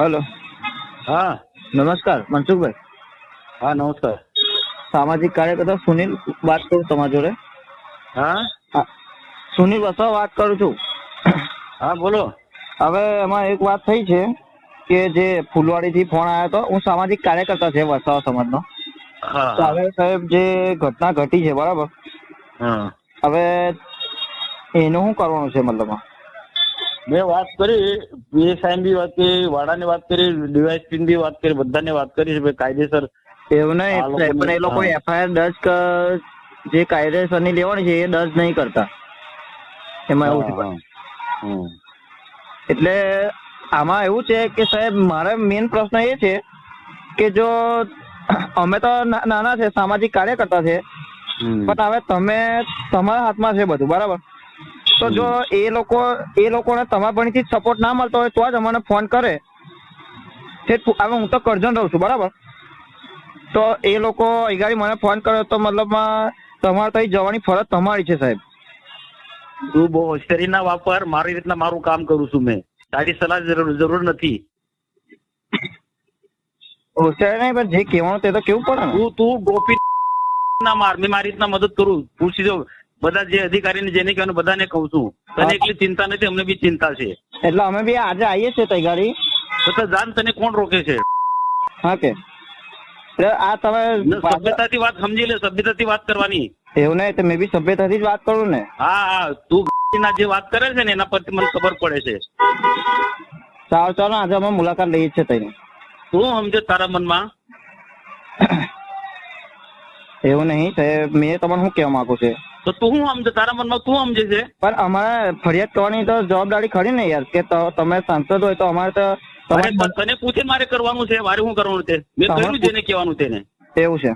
Hello. હા. નમસ્કાર મનસુખભાઈ. હા નમસ્કાર. સામાજિક કાર્યકર્તા સુનિલ વાત કરું તમારી જોડે. હા? સુનિલ વસાવા વાત કરું છું. હા બોલો. હવે એમાં એક વાત થઈ છે કે જે ફૂલવાડીથી ફોન આવ્યો હતો હું સામાજિક કાર્યકર્તા છે વસાવા સમાજનો. હવે સાહેબ જે ઘટના ઘટી છે બરાબર? હવે એનું શું કરવાનું છે મતલબમાં મેં વાત કરી પીએસઆઈ બી વાત કરી વાડાની વાત કરી ડીવાયસપી બી વાત કરી બધાને વાત કરી છે કાયદેસર એવું નહીં પણ એ લોકો એફઆઈઆર દર્જ જે કાયદેસરની લેવાની છે એ દર્જ નહીં કરતા. એમાં એવું છે. એટલે આમાં એવું છે કે સાહેબ મારો મેઇન પ્રશ્ન એ છે કે જો અમે તો નાના છે સામાજિક કાર્યકર્તા છે પણ હવે તમે તમારા હાથમાં છે બધું બરાબર? તો જો એ લોકો એ લોકોને તમારા ભણીથી સપોર્ટ ના મળતો હોય તો જ અમને ફોન કરે. તે હવે હું તો કરજણ રહું છું બરાબર? તો એ લોકો અહીં મને ફોન કર્યો તો મતલબ તમારે તો જવાની ફરજ તમારી છે સાહેબ. તું બહુ હોશિયારી ના વાપર મારી રીતના મારું કામ કરું છું મેં. તારી સલાહ જરૂર નથી. હોશિયારી નહીં પણ જે કહેવાનું તે તો કેવું પડે તું તું ગોપી ના માર મેં મારી રીતના મદદ કરું. પૂછી જો બધા જે અધિકારીને જેને કહેવાનું બધાને કહું છું. તને એટલી ચિંતા નથી અમને બી ચિંતા છે. એટલે અમે બી આજે આવીએ છીએ તઈ ગાડી. તો જાન તને કોણ રોકે છે? હા કે. આ તમે સભ્યતાથી વાત સમજી લે સભ્યતાથી વાત કરવાની. એવું નહીં તો મેં બી સભ્યતાથી જ વાત કરું ને. હા હા તું ના જે વાત કરે છે ને એના પરથી મને ખબર પડે છે. સારું ચાલો આજે અમે મુલાકાત લઈએ છીએ તઈ તું સમજે તારા મનમાં. એવું નહીં સાહેબ મેં તમને શું કહેવા માંગુ છે? તો તું શું સમજે તારા મનમાં તું સમજે છે? પણ અમારે ફરિયાદ કરવાની તો જવાબદારી ખરી ને યાર કે તમે સાંસદ હોય તો અમારે તો તને પૂછે મારે કરવાનું છે? મારે શું કરવાનું છે? મેં કર્યું જેને કહેવાનું તેને. એવું છે.